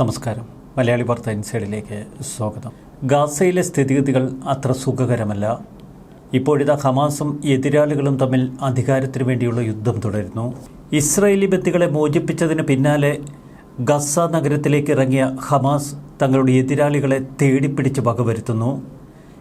നമസ്കാരം. മലയാളി വാർത്ത ഇൻസൈഡിലേക്ക് സ്വാഗതം. ഗാസയിലെ സ്ഥിതിഗതികൾ അത്ര സുഖകരമല്ല. ഇപ്പോഴിതാ ഹമാസും എതിരാളികളും തമ്മിൽ അധികാരത്തിനു വേണ്ടിയുള്ള യുദ്ധം തുടരുന്നു. ഇസ്രയേലി ബന്ദികളെ മോചിപ്പിച്ചതിന് പിന്നാലെ ഗസ നഗരത്തിലേക്ക് ഇറങ്ങിയ ഹമാസ് തങ്ങളുടെ എതിരാളികളെ തേടിപ്പിടിച്ച് വകവരുത്തുന്നു.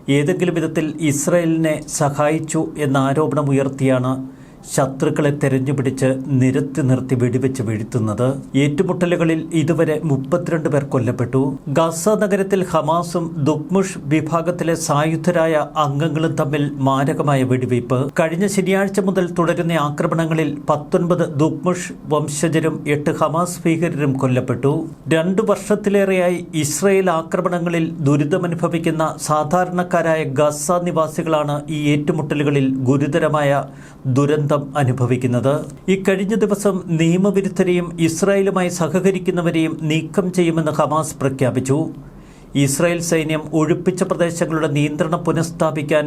ഏതെങ്കിലും വിധത്തിൽ ഇസ്രയേലിനെ സഹായിച്ചു എന്ന ആരോപണമുയർത്തിയാണ് ശത്രുക്കളെ തെരഞ്ഞുപിടിച്ച് നിരത്തി നിർത്തി വെടിവെച്ച് വീഴ്ത്തുന്നത് ഏറ്റുമുട്ടലുകളിൽ ഇതുവരെ മുപ്പത്തിരണ്ട് പേർ കൊല്ലപ്പെട്ടു. ഗസ നഗരത്തിൽ ഹമാസും ദുക്മുഷ് വിഭാഗത്തിലെ സായുധരായ അംഗങ്ങളും തമ്മിൽ മാരകമായ വെടിവയ്പ്. കഴിഞ്ഞ ശനിയാഴ്ച മുതൽ തുടരുന്ന ആക്രമണങ്ങളിൽ പത്തൊൻപത് ദുക്മുഷ് വംശജരും എട്ട് ഹമാസ് ഭീകരരും കൊല്ലപ്പെട്ടു. രണ്ടു വർഷത്തിലേറെയായി ഇസ്രയേൽ ആക്രമണങ്ങളിൽ ദുരിതമനുഭവിക്കുന്ന സാധാരണക്കാരായ ഗസ നിവാസികളാണ് ഈ ഏറ്റുമുട്ടലുകളിൽ ഗുരുതരമായ ദുരന്തം അനുഭവിക്കുന്നത്. ഇക്കഴിഞ്ഞ ദിവസം നിയമവിരുദ്ധരെയും ഇസ്രായേലുമായി സഹകരിക്കുന്നവരെയും നീക്കം ചെയ്യുമെന്ന് ഹമാസ് പ്രഖ്യാപിച്ചു. ഇസ്രായേൽ സൈന്യം ഒഴിപ്പിച്ച പ്രദേശങ്ങളുടെ നിയന്ത്രണം പുനഃസ്ഥാപിക്കാൻ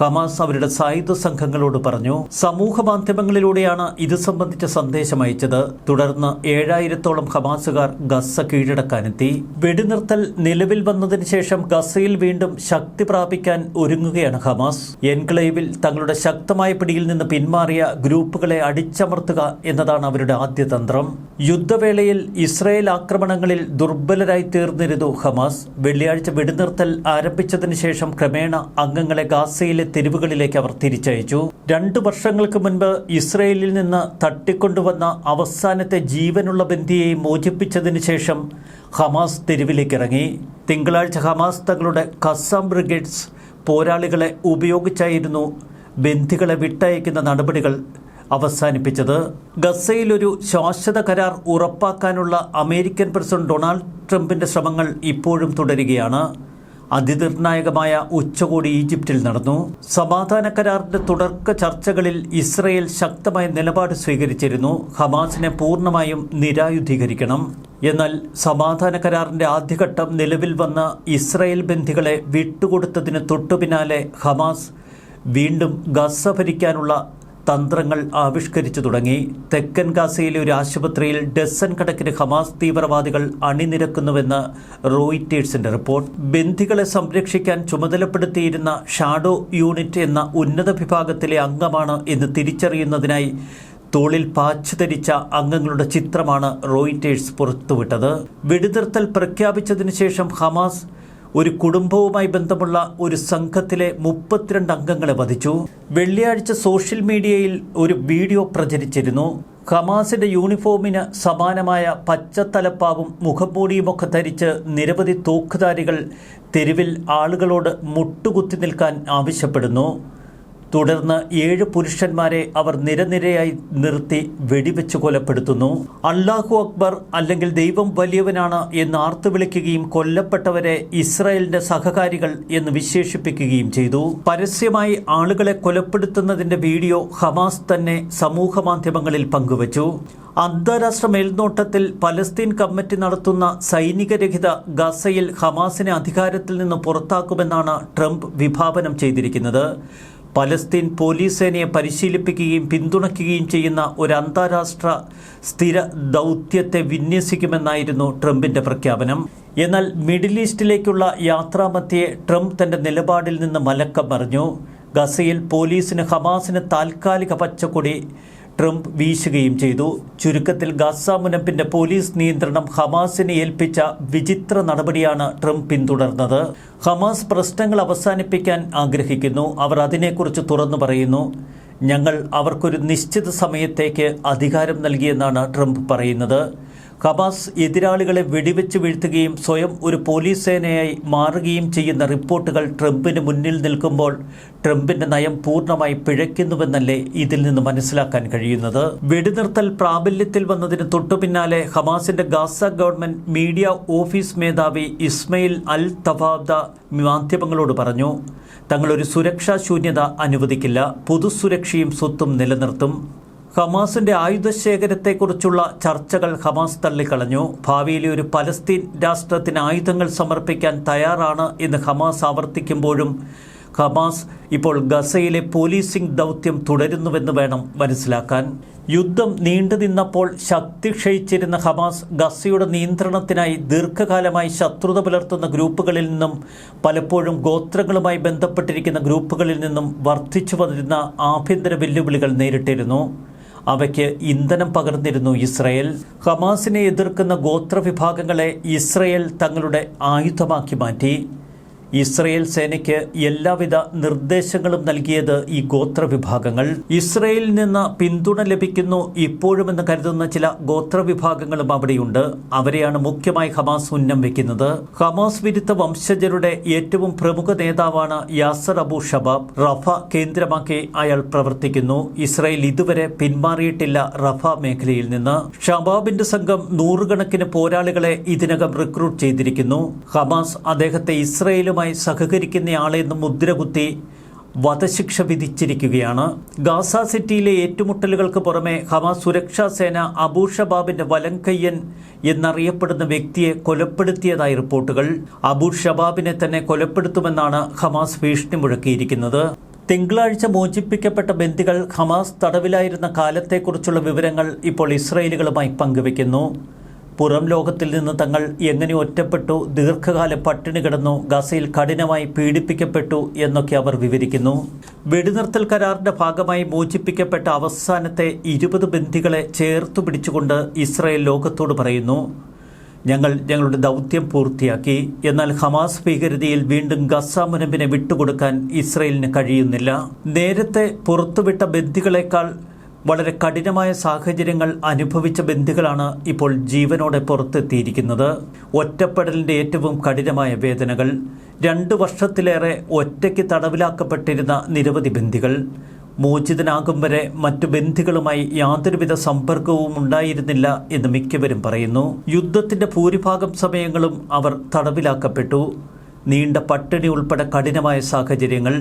ഹമാസ് അവരുടെ സായുധ സംഘങ്ങളോട് പറഞ്ഞു. സമൂഹ മാധ്യമങ്ങളിലൂടെയാണ് ഇത് സംബന്ധിച്ച സന്ദേശം അയച്ചത്. തുടർന്ന് ഏഴായിരത്തോളം ഹമാസുകാർ ഗസ കീഴടക്കാനെത്തി. വെടിനിർത്തൽ നിലവിൽ വന്നതിന് ശേഷം ഗസയിൽ വീണ്ടും ശക്തി പ്രാപിക്കാൻ ഒരുങ്ങുകയാണ് ഹമാസ്. എൻക്ലേവിൽ തങ്ങളുടെ ശക്തമായ പിടിയിൽ നിന്ന് പിന്മാറിയ ഗ്രൂപ്പുകളെ അടിച്ചമർത്തുക എന്നതാണ് അവരുടെ ആദ്യ തന്ത്രം. യുദ്ധവേളയിൽ ഇസ്രായേൽ ആക്രമണങ്ങളിൽ ദുർബലരായി തീർന്നിരുന്നു ഹമാസ്. വെള്ളിയാഴ്ച വെടിനിർത്തൽ ആരംഭിച്ചതിന് ശേഷം ക്രമേണ അംഗങ്ങളെ ഗാസയിലെ തെരുവുകളിലേക്ക് അവർ തിരിച്ചയച്ചു. രണ്ടു വർഷങ്ങൾക്ക് മുൻപ് ഇസ്രയേലിൽ നിന്ന് തട്ടിക്കൊണ്ടുവന്ന അവസാനത്തെ ജീവനുള്ള ബന്ധിയെ മോചിപ്പിച്ചതിന് ശേഷം ഹമാസ് തെരുവിലേക്ക് ഇറങ്ങി. തിങ്കളാഴ്ച ഹമാസ് തങ്ങളുടെ കസാം ബ്രിഗേഡ്സ് പോരാളികളെ ഉപയോഗിച്ചായിരുന്നു ബന്ധികളെ വിട്ടയക്കുന്ന നടപടികൾ അവസാനിപ്പിച്ചത്. ഒരു ശാശ്വത കരാർ ഉറപ്പാക്കാനുള്ള അമേരിക്കൻ പ്രസിഡന്റ് ഡൊണാൾഡ് ട്രംപിന്റെ ശ്രമങ്ങൾ ഇപ്പോഴും തുടരുകയാണ്. അതിനിർണായകമായ ഉച്ചകോടി ഈജിപ്തിൽ നടന്നു. സമാധാന കരാറിന്റെ തുടർക്ക ചർച്ചകളിൽ ഇസ്രയേൽ ശക്തമായ നിലപാട് സ്വീകരിച്ചിരുന്നു. ഹമാസിനെ പൂർണമായും നിരായുധീകരിക്കണം. എന്നാൽ സമാധാന കരാറിന്റെ ആദ്യഘട്ടം നിലവിൽ വന്ന ഇസ്രയേൽ ബന്ധികളെ വിട്ടുകൊടുത്തതിന് തൊട്ടുപിന്നാലെ ഹമാസ് വീണ്ടും ഗസ ഭരിക്കാനുള്ള തന്ത്രങ്ങൾ ആവിഷ്കരിച്ചു തുടങ്ങി. തെക്കൻ ഗാസയിലെ ഒരു ആശുപത്രിയിൽ ഡസൻ കണക്കിന് ഹമാസ് തീവ്രവാദികൾ അണിനിരക്കുന്നുവെന്ന് റോയിറ്റേഴ്സിന്റെ റിപ്പോർട്ട്. ബന്ധികളെ സംരക്ഷിക്കാൻ ചുമതലപ്പെടുത്തിയിരുന്ന ഷാഡോ യൂണിറ്റ് എന്ന ഉന്നത വിഭാഗത്തിലെ അംഗമാണ് എന്ന് തിരിച്ചറിയുന്നതിനായി തോളിൽ പാച്ച് ധരിച്ച അംഗങ്ങളുടെ ചിത്രമാണ് റോയിറ്റേഴ്സ് പുറത്തുവിട്ടത്. വെടിനിർത്തൽ പ്രഖ്യാപിച്ചതിനു ശേഷം ഹമാസ് ഒരു കുടുംബവുമായി ബന്ധമുള്ള ഒരു സംഘത്തിലെ മുപ്പത്തിരണ്ട് അംഗങ്ങളെ വധിച്ചു. വെള്ളിയാഴ്ച സോഷ്യൽ മീഡിയയിൽ ഒരു വീഡിയോ പ്രചരിച്ചിരുന്നു. ഹമാസിന്റെ യൂണിഫോമിന് സമാനമായ പച്ച തലപ്പാവും മുഖംമൂടിയുമൊക്കെ ധരിച്ച് നിരവധി തോക്കുധാരികൾ തെരുവിൽ ആളുകളോട് മുട്ടുകുത്തി നിൽക്കാൻ ആവശ്യപ്പെടുന്നു. തുടർന്ന് ഏഴ് പുരുഷന്മാരെ അവർ നിരനിരയായി നിർത്തി വെടിവെച്ച് കൊലപ്പെടുത്തുന്നു. അള്ളാഹു അക്ബർ അല്ലെങ്കിൽ ദൈവം വലിയവനാണ് എന്ന് ആർത്തു വിളിക്കുകയും കൊല്ലപ്പെട്ടവരെ ഇസ്രായേലിന്റെ സഹകാരികൾ എന്ന് വിശേഷിപ്പിക്കുകയും ചെയ്തു. പരസ്യമായി ആളുകളെ കൊലപ്പെടുത്തുന്നതിന്റെ വീഡിയോ ഹമാസ് തന്നെ സമൂഹ മാധ്യമങ്ങളിൽ പങ്കുവച്ചു. അന്താരാഷ്ട്ര മേൽനോട്ടത്തിൽ പലസ്തീൻ കമ്മിറ്റി നടത്തുന്ന സൈനികരഹിത ഗസയിൽ ഹമാസിനെ അധികാരത്തിൽ നിന്ന് പുറത്താക്കുമെന്നാണ് ട്രംപ് വിഭാവനം ചെയ്തിരിക്കുന്നത്. പലസ്തീൻ പോലീസ് സേനയെ പരിശീലിപ്പിക്കുകയും പിന്തുണയ്ക്കുകയും ചെയ്യുന്ന ഒരു അന്താരാഷ്ട്ര സ്ഥിര ദൗത്യത്തെ വിന്യസിക്കുമെന്നായിരുന്നു ട്രംപിന്റെ പ്രഖ്യാപനം. എന്നാൽ മിഡിൽ ഈസ്റ്റിലേക്കുള്ള യാത്രാമധ്യേ ട്രംപ് തന്റെ നിലപാടിൽ നിന്ന് മലക്കം പറഞ്ഞു ഗസയിൽ പോലീസിന് ഹമാസിന് താൽക്കാലിക പച്ചക്കൊടി ട്രംപ് വീശുകയും ചെയ്തു. ചുരുക്കത്തിൽ ഗസ മുനപ്പിന്റെ പോലീസ് നിയന്ത്രണം ഹമാസിനെ ഏൽപ്പിച്ച വിചിത്ര നടപടിയാണ് ട്രംപ് പിന്തുടർന്നത്. ഹമാസ് പ്രശ്നങ്ങൾ അവസാനിപ്പിക്കാൻ ആഗ്രഹിക്കുന്നു. അവർ അതിനെക്കുറിച്ച് തുറന്നു പറയുന്നു. ഞങ്ങൾ അവർക്കൊരു നിശ്ചിത സമയത്തേക്ക് അധികാരം നൽകിയെന്നാണ് ട്രംപ് പറയുന്നത്. ഹമാസ് എതിരാളികളെ വെടിവെച്ച് വീഴ്ത്തുകയും സ്വയം ഒരു പോലീസ് സേനയായി മാറുകയും ചെയ്യുന്ന റിപ്പോർട്ടുകൾ ട്രംപിന് മുന്നിൽ നിൽക്കുമ്പോൾ ട്രംപിന്റെ നയം പൂർണമായി പിഴയ്ക്കുന്നുവെന്നല്ലേ ഇതിൽ നിന്ന് മനസ്സിലാക്കാൻ കഴിയുന്നത്. വെടിനിർത്തൽ പ്രാബല്യത്തിൽ വന്നതിന് തൊട്ടുപിന്നാലെ ഹമാസിന്റെ ഗാസ ഗവൺമെന്റ് മീഡിയ ഓഫീസ് മേധാവി ഇസ്മയിൽ അൽ തഫാദ മാധ്യമങ്ങളോട് പറഞ്ഞു തങ്ങളൊരു സുരക്ഷാ ശൂന്യത അനുവദിക്കില്ല പൊതുസുരക്ഷയും സ്വത്തും നിലനിർത്തും. ഹമാസിന്റെ ആയുധശേഖരത്തെക്കുറിച്ചുള്ള ചർച്ചകൾ ഹമാസ് തള്ളിക്കളഞ്ഞു. ഭാവിയിലെ ഒരു പലസ്തീൻ രാഷ്ട്രത്തിന് ആയുധങ്ങൾ സമർപ്പിക്കാൻ തയ്യാറാണ് എന്ന് ഹമാസ് ആവർത്തിക്കുമ്പോഴും ഹമാസ് ഇപ്പോൾ ഗസയിലെ പോലീസിംഗ് ദൗത്യം തുടരുന്നുവെന്ന് വേണം മനസ്സിലാക്കാൻ. യുദ്ധം നീണ്ടു നിന്നപ്പോൾ ശക്തി ക്ഷയിച്ചിരുന്ന ഹമാസ് ഗസയുടെ നിയന്ത്രണത്തിനായി ദീർഘകാലമായി ശത്രുത പുലർത്തുന്ന ഗ്രൂപ്പുകളിൽ നിന്നും പലപ്പോഴും ഗോത്രങ്ങളുമായി ബന്ധപ്പെട്ടിരിക്കുന്ന ഗ്രൂപ്പുകളിൽ നിന്നും വർദ്ധിച്ചു വന്നിരുന്ന ആഭ്യന്തര വെല്ലുവിളികൾ നേരിട്ടിരുന്നു. അവയ്ക്ക് ഇന്ധനം പകർന്നിരുന്നു ഇസ്രയേൽ. ഹമാസിനെ എതിർക്കുന്ന ഗോത്രവിഭാഗങ്ങളെ ഇസ്രയേൽ തങ്ങളുടെ ആയുധമാക്കി മാറ്റി. ഇസ്രയേൽ സേനയ്ക്ക് എല്ലാവിധ നിർദ്ദേശങ്ങളും നൽകിയത് ഈ ഗോത്രവിഭാഗങ്ങൾ. ഇസ്രയേലിൽ നിന്ന് പിന്തുണ ലഭിക്കുന്നു ഇപ്പോഴുമെന്ന് കരുതുന്ന ചില ഗോത്രവിഭാഗങ്ങളും അവിടെയുണ്ട്. അവരെയാണ് മുഖ്യമായി ഹമാസ് ഉന്നം വയ്ക്കുന്നത് ഹമാസ് വിരുദ്ധ വംശജരുടെ ഏറ്റവും പ്രമുഖ നേതാവാണ് യാസർ അബു ഷബാബ്. റഫ കേന്ദ്രമാക്കി അയാൾ പ്രവർത്തിക്കുന്നു. ഇസ്രയേൽ ഇതുവരെ പിന്മാറിയിട്ടില്ല റഫ മേഖലയിൽ നിന്ന്. ഷബാബിന്റെ സംഘം നൂറുകണക്കിന് പോരാളികളെ ഇതിനകം റിക്രൂട്ട് ചെയ്തിരിക്കുന്നു. ഹമാസ് അദ്ദേഹത്തെ ഇസ്രയേലുമായി സഹകരിക്കുന്നയാളെന്ന് മുദ്രകുത്തി വധശിക്ഷ വിധിച്ചിരിക്കുകയാണ്. ഗാസ സിറ്റിയിലെ ഏറ്റുമുട്ടലുകൾക്ക് പുറമെ ഹമാസ് സുരക്ഷാ സേന അബൂ ഷബാബിന്റെ വലംകയ്യൻ എന്നറിയപ്പെടുന്ന വ്യക്തിയെ കൊലപ്പെടുത്തിയതായി റിപ്പോർട്ടുകൾ. അബൂ ഷബാബിനെ തന്നെ കൊലപ്പെടുത്തുമെന്നാണ് ഹമാസ് ഭീഷണി മുഴക്കിയിരിക്കുന്നത്. തിങ്കളാഴ്ച മോചിപ്പിക്കപ്പെട്ട ബന്ദികൾ ഹമാസ് തടവിലായിരുന്ന കാലത്തെക്കുറിച്ചുള്ള വിവരങ്ങൾ ഇപ്പോൾ ഇസ്രയേലുകളുമായി പങ്കുവയ്ക്കുന്നു. പുറം ലോകത്തിൽ നിന്ന് തങ്ങൾ എങ്ങനെ ഒറ്റപ്പെട്ടു ദീർഘകാല പട്ടിണി കിടന്നു ഗസയിൽ കഠിനമായി പീഡിപ്പിക്കപ്പെട്ടു എന്നൊക്കെ അവർ വിവരിക്കുന്നു. വെടിനിർത്തൽ കരാറിന്റെ ഭാഗമായി മോചിപ്പിക്കപ്പെട്ട അവസാനത്തെ ഇരുപത് ബന്ദികളെ ചേർത്തു പിടിച്ചുകൊണ്ട് ഇസ്രായേൽ ലോകത്തോട് പറയുന്നു ഞങ്ങൾ ഞങ്ങളുടെ ദൗത്യം പൂർത്തിയാക്കി. എന്നാൽ ഹമാസ് ഭീകരതയിൽ വീണ്ടും ഗസ മുനമ്പിനെ വിട്ടുകൊടുക്കാൻ ഇസ്രയേലിന് കഴിയുന്നില്ല. നേരത്തെ പുറത്തുവിട്ട ബന്ദികളെക്കാൾ വളരെ കഠിനമായ സാഹചര്യങ്ങൾ അനുഭവിച്ച ബന്ധുക്കളാണ് ഇപ്പോൾ ജീവനോടെ പുറത്തെത്തിയിരിക്കുന്നത്. ഒറ്റപ്പെടലിന്റെ ഏറ്റവും കഠിനമായ വേദനകൾ രണ്ട് വർഷത്തിലേറെ ഒറ്റയ്ക്ക് തടവിലാക്കപ്പെട്ടിരുന്ന നിരവധി ബന്ധികൾ മോചിതനാകും വരെ മറ്റു ബന്ധികളുമായി യാതൊരുവിധ സമ്പർക്കവും ഉണ്ടായിരുന്നില്ല എന്ന് മിക്കവരും പറയുന്നു. യുദ്ധത്തിന്റെ ഭൂരിഭാഗം സമയങ്ങളും അവർ തടവിലാക്കപ്പെട്ടു. നീണ്ട പട്ടിണി ഉൾപ്പെടെ കഠിനമായ സാഹചര്യങ്ങൾ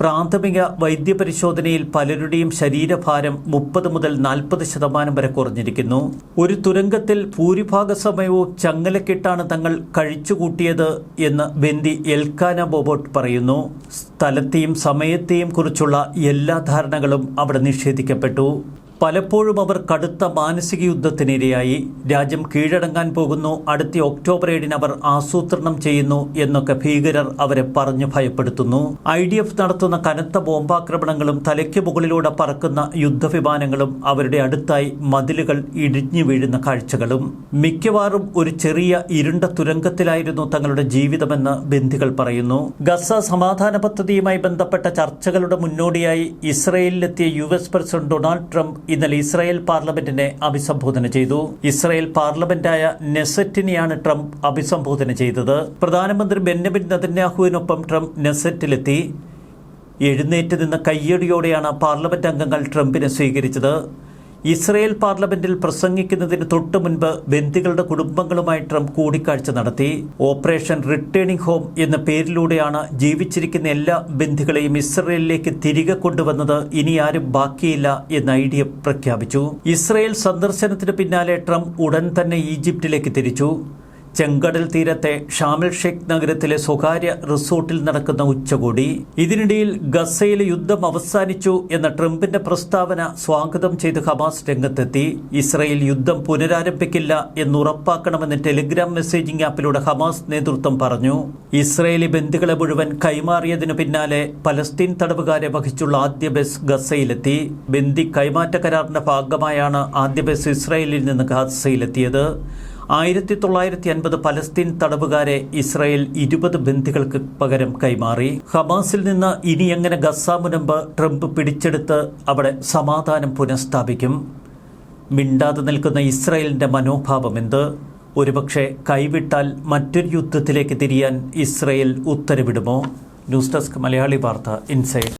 പ്രാഥമിക വൈദ്യപരിശോധനയിൽ പലരുടെയും ശരീരഭാരം മുപ്പത് മുതൽ നാൽപ്പത് ശതമാനം വരെ കുറഞ്ഞിരിക്കുന്നു. ഒരു തുരങ്കത്തിൽ ഭൂരിഭാഗ സമയവും ചങ്ങലക്കിട്ടാണ് തങ്ങൾ കഴിച്ചുകൂട്ടിയത് എന്ന് ബന്ദി എൽക്കാന ബോബോട്ട് പറയുന്നു. സ്ഥലത്തെയും സമയത്തെയും കുറിച്ചുള്ള എല്ലാ ധാരണകളും അവിടെ നിഷേധിക്കപ്പെട്ടു. പലപ്പോഴും അവർ കടുത്ത മാനസിക യുദ്ധത്തിനിരയായി. രാജ്യം കീഴടങ്ങാൻ പോകുന്നു. അടുത്ത ഒക്ടോബർ ഏഴിന് അവർ ആസൂത്രണം ചെയ്യുന്നു എന്നൊക്കെ ഭീകരർ അവരെ പറഞ്ഞു ഭയപ്പെടുത്തുന്നു. ഐ ഡി എഫ് നടത്തുന്ന കനത്ത ബോംബാക്രമണങ്ങളും തലയ്ക്ക് മുകളിലൂടെ പറക്കുന്ന യുദ്ധവിമാനങ്ങളും അവരുടെ അടുത്തായി മതിലുകൾ ഇടിഞ്ഞു വീഴുന്ന കാഴ്ചകളും. മിക്കവാറും ഒരു ചെറിയ ഇരുണ്ട തുരങ്കത്തിലായിരുന്നു തങ്ങളുടെ ജീവിതമെന്ന് ബന്ധികൾ പറയുന്നു. ഗസ സമാധാന പദ്ധതിയുമായി ബന്ധപ്പെട്ട ചർച്ചകളുടെ മുന്നോടിയായി ഇസ്രയേലിലെത്തിയ U S president Donald Trump ഇന്നലെ ഇസ്രായേൽ പാർലമെന്റിനെ അഭിസംബോധന ചെയ്തു. ഇസ്രായേൽ പാർലമെന്റായ നെസറ്റിനെയാണ് ട്രംപ് അഭിസംബോധന ചെയ്തത്. പ്രധാനമന്ത്രി ബെന്നമിൻ നദന്യാഹുവിനൊപ്പം ട്രംപ് നെസറ്റിലെത്തി. എഴുന്നേറ്റ് നിന്ന കയ്യടിയോടെയാണ് പാർലമെന്റ് അംഗങ്ങൾ ട്രംപിനെ സ്വീകരിച്ചത്. ഇസ്രയേൽ പാർലമെന്റിൽ പ്രസംഗിക്കുന്നതിന് തൊട്ടു മുൻപ് ബന്ദികളുടെ കുടുംബങ്ങളുമായി ട്രംപ് കൂടിക്കാഴ്ച നടത്തി. ഓപ്പറേഷൻ റിട്ടേണിംഗ് ഹോം എന്ന പേരിലൂടെയാണ് ജീവിച്ചിരിക്കുന്ന എല്ലാ ബന്ദികളെയും ഇസ്രയേലിലേക്ക് തിരികെ കൊണ്ടുവന്നത് ഇനി ആരും ബാക്കിയില്ല എന്ന് ഐ ഡി എഫ് പ്രഖ്യാപിച്ചു. ഇസ്രയേൽ സന്ദർശനത്തിന് പിന്നാലെ ട്രംപ് ഉടൻ തന്നെ ഈജിപ്തിലേക്ക് തിരിച്ചു. ചെങ്കടൽ തീരത്തെ ഷാമിൽ ഷെയ്ഖ് നഗരത്തിലെ സ്വകാര്യ റിസോർട്ടിൽ നടക്കുന്ന ഉച്ചകോടി. ഇതിനിടയിൽ ഗസയിലെ യുദ്ധം അവസാനിച്ചു എന്ന ട്രംപിന്റെ പ്രസ്താവന സ്വാഗതം ചെയ്ത് ഹമാസ് രംഗത്തെത്തി. ഇസ്രയേൽ യുദ്ധം പുനരാരംഭിക്കില്ല എന്ന് ഉറപ്പാക്കണമെന്ന് ടെലിഗ്രാം മെസ്സേജിംഗ് ആപ്പിലൂടെ ഹമാസ് നേതൃത്വം പറഞ്ഞു. ഇസ്രയേലി ബന്ധുക്കളെ മുഴുവൻ കൈമാറിയതിനു പിന്നാലെ പലസ്തീൻ തടവുകാരെ വഹിച്ചുള്ള ആദ്യ ബസ് ഗസയിലെത്തി. ബന്ദി കൈമാറ്റ കരാറിന്റെ ഭാഗമായാണ് ആദ്യ ബസ് ഇസ്രയേലിൽ നിന്ന് ഗസയിലെത്തിയത്. ആയിരത്തി തൊള്ളായിരത്തി അൻപത് പലസ്തീൻ തടവുകാരെ ഇസ്രായേൽ ഇരുപത് ബന്ദികൾക്ക് പകരം കൈമാറി. ഹമാസിൽ നിന്ന് ഇനി എങ്ങനെ ഗസ മുനമ്പ് ട്രംപ് പിടിച്ചെടുത്ത് അവിടെ സമാധാനം പുനഃസ്ഥാപിക്കും? മിണ്ടാതെ നിൽക്കുന്ന ഇസ്രായേലിന്റെ മനോഭാവം എന്ത്? ഒരുപക്ഷെ കൈവിട്ടാൽ മറ്റൊരു യുദ്ധത്തിലേക്ക് തിരിയാൻ ഇസ്രായേൽ ഉത്തരവിടുമോ? ന്യൂസ് ഡെസ്ക് മലയാളി വാർത്ത ഇൻസൈഡ്.